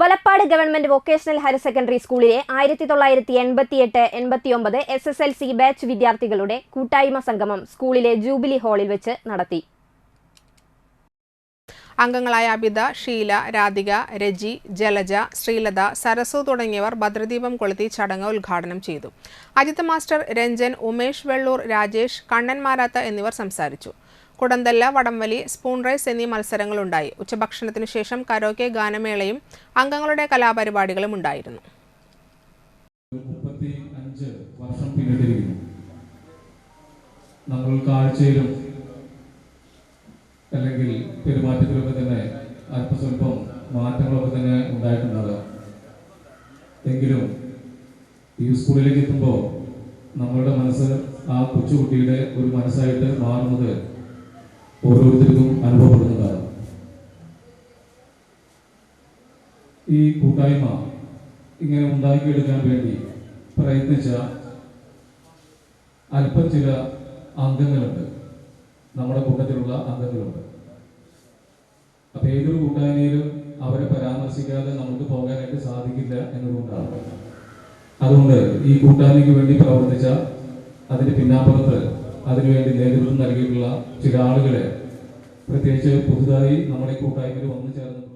Valappad government vocational higher secondary സ്കൂളിലെ ആയിരത്തി തൊള്ളായിരത്തി എൺപത്തിയെട്ട് എൺപത്തിയൊമ്പത് S S L C batch വിദ്യാർത്ഥികളുടെ കൂട്ടായ്മ സംഗമം സ്കൂളിലെ ജൂബിലി ഹാളിൽ വെച്ച് നടത്തി. അംഗങ്ങളായ അബിത ഷീല രാധിക രജി ജലജ ശ്രീലത സരസു തുടങ്ങിയവർ ഭദ്രദീപം കൊളുത്തി ചടങ്ങ് ഉദ്ഘാടനം ചെയ്തു. അജിത് മാസ്റ്റർ രഞ്ജൻ ഉമേഷ് വെള്ളൂർ രാജേഷ് കണ്ണൻ മാരാത്ത എന്നിവർ സംസാരിച്ചു. കുടന്തല്ല വടംവലി സ്പൂൺ റൈസ് എന്നീ മത്സരങ്ങളുണ്ടായി. ഉച്ചഭക്ഷണത്തിനു ശേഷം കരോക്കെ ഗാനമേളയും അംഗങ്ങളുടെ കലാപരിപാടികളും ഉണ്ടായിരുന്നു. വർഷം പിന്നിട്ടിരിക്കുന്നു. നമ്മൾ കാഴ്ചയിലും അല്ലെങ്കിൽ പെരുമാറ്റത്തിലൊക്കെ തന്നെ അല്പസ്വല്പം മാറ്റങ്ങളൊക്കെ തന്നെ ഉണ്ടായിട്ടുണ്ടാകാം എങ്കിലും ഈ സ്കൂളിലേക്ക് എത്തുമ്പോൾ നമ്മളുടെ മനസ്സ് ആ കൊച്ചുകുട്ടിയുടെ ഒരു മനസ്സായിട്ട് മാറുന്നത് ഓരോരുത്തർക്കും അനുഭവപ്പെടുന്നതാണ് ഈ കൂട്ടായ്മ ഇങ്ങനെ ഉണ്ടാക്കിയെടുക്കാൻ വേണ്ടി പ്രയത്നിച്ച അല്പം ചില അംഗങ്ങളുണ്ട്. നമ്മുടെ കൂട്ടത്തിലുള്ള അംഗങ്ങളുണ്ട്. അപ്പൊ ഏതൊരു കൂട്ടായ്മയിലും അവരെ പരാമർശിക്കാതെ നമുക്ക് പോകാനായിട്ട് സാധിക്കില്ല എന്നതുകൊണ്ടാണ്. അതുകൊണ്ട് ഈ കൂട്ടായ്മയ്ക്ക് വേണ്ടി പ്രവർത്തിച്ച അതിന്റെ പിന്നാമ്പുറത്ത് അതിനുവേണ്ടി നേതൃത്വം നൽകിയിട്ടുള്ള ചില ആളുകളെ പ്രത്യേകിച്ച് പുതുതായി നമ്മുടെ കൂട്ടായ്മയിൽ വന്നു ചേർന്ന്